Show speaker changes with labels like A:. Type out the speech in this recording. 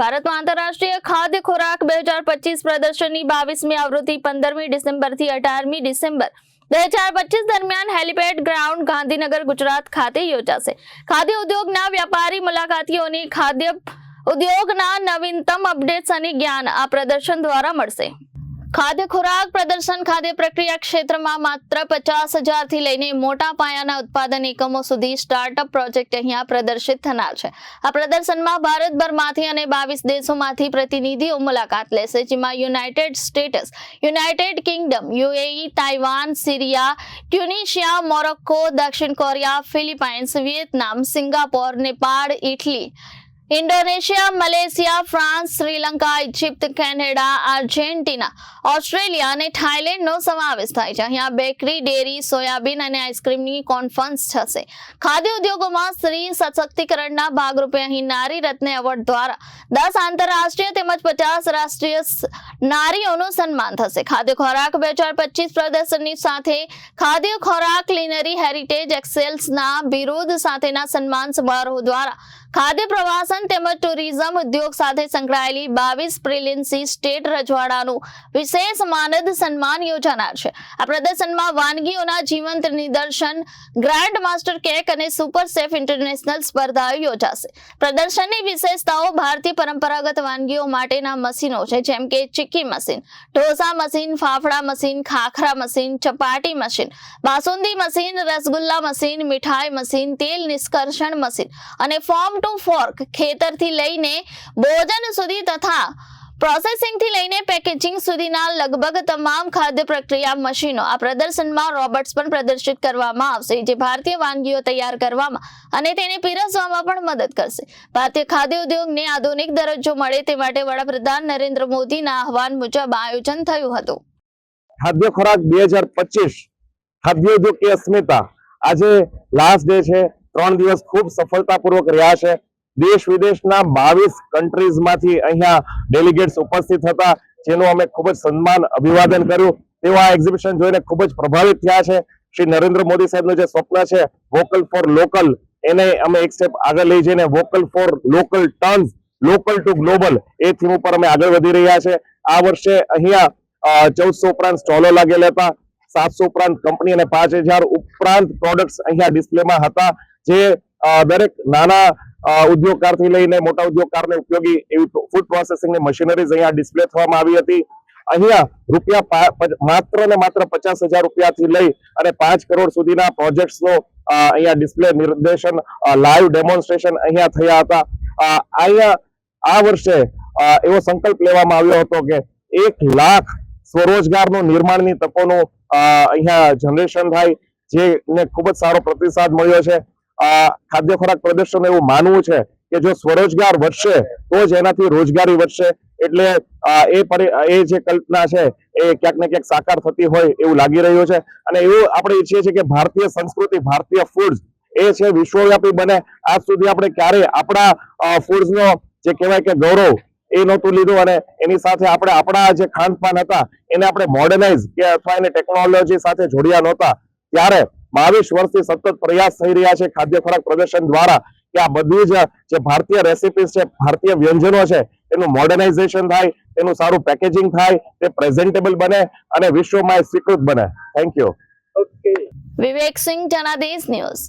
A: ભારતમાં આંતરરાષ્ટ્રીય ખાદ્ય ખોરાક બે હજાર પચીસ પ્રદર્શનની બાવીસમી આવૃત્તિ પંદરમી ડિસેમ્બરથી અઢારમી ડિસેમ્બર બે હજાર પચીસ દરમિયાન હેલિપેડ ગ્રાઉન્ડ ગાંધીનગર, ગુજરાત ખાતે યોજાશે. ખાદ્ય ઉદ્યોગના વ્યાપારી મુલાકાતીઓની ખાદ્ય ઉદ્યોગના નવીનતમ અપડેટ્સ અને જ્ઞાન આ પ્રદર્શન દ્વારા મળશે. ખાદ્ય ખોરાક પ્રદર્શન, ખાદ્ય પ્રક્રિયા ક્ષેત્રમાં માત્ર પચાસ હજારથી લઈને મોટા પાયાના ઉત્પાદન એકમો સુધી સ્ટાર્ટઅપ પ્રોજેક્ટ અહીંયા પ્રદર્શિત થનાર છે. આ પ્રદર્શનમાં ભારતભરમાંથી અને બાવીસ દેશોમાંથી પ્રતિનિધિઓ મુલાકાત લેશે, જેમાં United States United Kingdom UAE Taiwan Syria Tunisia Morocco દક્ષિણ Korea Philippines Vietnam Singapore Nepal Italy Indonesia, Malaysia, France, Sri Lanka, Egypt, Canada, Argentina, Australia અને થાઇલેન્ડનો સમાવેશ થાય છે. અહીંયા બેકરી, ડેરી, સોયાબીન અને આઈસ્ક્રીમની કોન્ફરન્સ થશે. ખાદ્ય ઉદ્યોગોમાં સ્ત્રી સશક્તિકરણના ભાગરૂપે અહીં નારી રત્ન એવોર્ડ દ્વારા દસ આંતરરાષ્ટ્રીય તેમજ પચાસ રાષ્ટ્રીય નારીઓનું સન્માન થશે. ખાદ્ય ખોરાક બે પચીસ પ્રદર્શનની સાથે ખાદ્ય ખોરાક ક્લિનરી હેરિટેજ એક્સેલ્સના વિરોધ સાથેના સન્માન સમારોહ દ્વારા ખાદ્ય પ્રવાસન તેમજ ટુરિઝમ ઉદ્યોગ સાથે સંકળાયેલી બાવીસ પ્રિલિન્સી સ્ટેટ રજવાડાનું વિશેષ માનદ સન્માન યોજાનાર છે. આ પ્રદર્શનમાં વાનગીઓના જીવંત નિદર્શન, ગ્રાન્ડ માસ્ટર કેક અને સુપર સેફ ઇન્ટરનેશનલ સ્પર્ધાઓ યોજાશે. પ્રદર્શનની વિશેષતાઓ ભારતીય પરંપરાગત વાનગીઓ માટેના મશીનો છે, જેમ કે chikki machine, dosa machine, fafda machine, khakhra machine, chapati machine, basundi machine, rasgulla machine, મીઠાઈ મશીન, તેલ નિષ્કર્ષણ મશીન અને ફોર્મ ટુ ફોર્ક ખેતરથી લઈને ભોજન સુધી તથા પ્રોસેસિંગથી લઈને પેકેજિંગ સુધીના લગભગ તમામ ખાદ્ય પ્રક્રિયા મશીનો આ પ્રદર્શનમાં રોબોટ્સ પણ પ્રદર્શિત કરવામાં આવશે, જે ભારતીય વાનગીઓ તૈયાર કરવામાં અને તેને પીરસવામાં પણ મદદ કરશે. ભારતીય ખાદ્ય ઉદ્યોગને આધુનિક દરજ્જો મળે તે માટે વડાપ્રધાન નરેન્દ્ર મોદીના આહવાન મુજબ આયોજન થયું હતું.
B: ખાદ્ય ખોરાક બે હજાર પચીસ, ખાદ્ય ઉદ્યોગની અસ્મિતા. આજે લાસ્ટ ડે છે, ત્રણ દિવસ ખૂબ સફળતાપૂર્વક રહ્યા છે. દેશ વિદેશના બાવીસ કન્ટ્રીઝમાંથી અહીંયા ડેલિગેટ્સ ઉપસ્થિત હતા, જેનું અમે ખૂબ જ સન્માન, અભિવાદન કર્યું. તેઓ આ એક્ઝિબિશન જોઈને ખૂબ જ પ્રભાવિત થયા છે. શ્રી નરેન્દ્ર મોદી સાહેબનું જે સ્વપ્ન છે વોકલ ફોર લોકલ એને અમે એક સ્ટેપ આગળ લઈ જઈને vocal for local turns local to global A theme ઉપર અમે આગળ વધી રહ્યા છે. આ વર્ષે અહીંયા ચૌદસો ઉપરાંત સ્ટોલો લાગેલા હતા, સાતસો ઉપરાંત કંપની અને પાંચ હજાર ઉપરાંત પ્રોડક્ટ્સ અહીંયા ડિસ્પ્લેમાં હતા, જે દરેક નાના ઉદ્યોગકારથી લઈને મોટા ઉદ્યોગકારને ઉપયોગી એવી ફૂડ પ્રોસેસિંગની મશીનરીઝ અહીંયા ડિસ્પ્લે થવામાં આવી હતી. અહીંયા રૂપિયા માત્ર ને માત્ર પચાસ હજાર રૂપિયાથી લઈ અને પાંચ કરોડ સુધીના પ્રોજેક્ટ્સનો અહીંયા ડિસ્પ્લે નિર્દેશન લાઈવ ડેમોન્સ્ટ્રેશન અહીંયા થયા હતા. અહીંયા આ વર્ષે એવો સંકલ્પ લેવામાં આવ્યો હતો કે એક લાખ સ્વરોજગારનું નિર્માણની તકોનું અહીંયા જનરેશન થાય, જેને ખૂબ જ સારો પ્રતિસાદ મળ્યો છે. ખાદ્ય ખોરાક પ્રદર્શન એવું માનવું છે કે જો સ્વરોજગાર વધશે, તો જ એનાથી રોજગારી વધશે. એટલે એ એ જે કલ્પના છે, એ ક્યાંક ને ક્યાંક સાકાર થતી હોય એવું લાગી રહ્યું છે. અને એવું આપણે ઈચ્છીએ છીએ કે ભારતીય સંસ્કૃતિ, ભારતીય ફૂડ્સ એ છે વિશ્વવ્યાપી બને. આજ સુધી આપણે ક્યારેય આપણા ફૂડ્સનો જે કહેવાય કે ગૌરવ એ નહોતું લીધું અને એની સાથે આપણે આપણા જે ખાનપાન હતા, એને આપણે મોડર્નાઇઝ કે અથવા એને ટેકનોલોજી સાથે જોડ્યા નહોતા. ત્યારે બાવીસ વર્ષથી સતત પ્રયાસ થઈ રહ્યા છે ખાદ્ય ખોરાક પ્રદર્શન દ્વારા કે આ બધી જ જે ભારતીય રેસીપીસ છે, ભારતીય વ્યંજનો છે, એનું મોડર્નાઇઝેશન થાય, એનું સારું પેકેજિંગ થાય, તે પ્રેઝન્ટેબલ બને અને વિશ્વમાં સ્વીકૃત બને. Thank you
A: Vivek Singh, Janadesh news.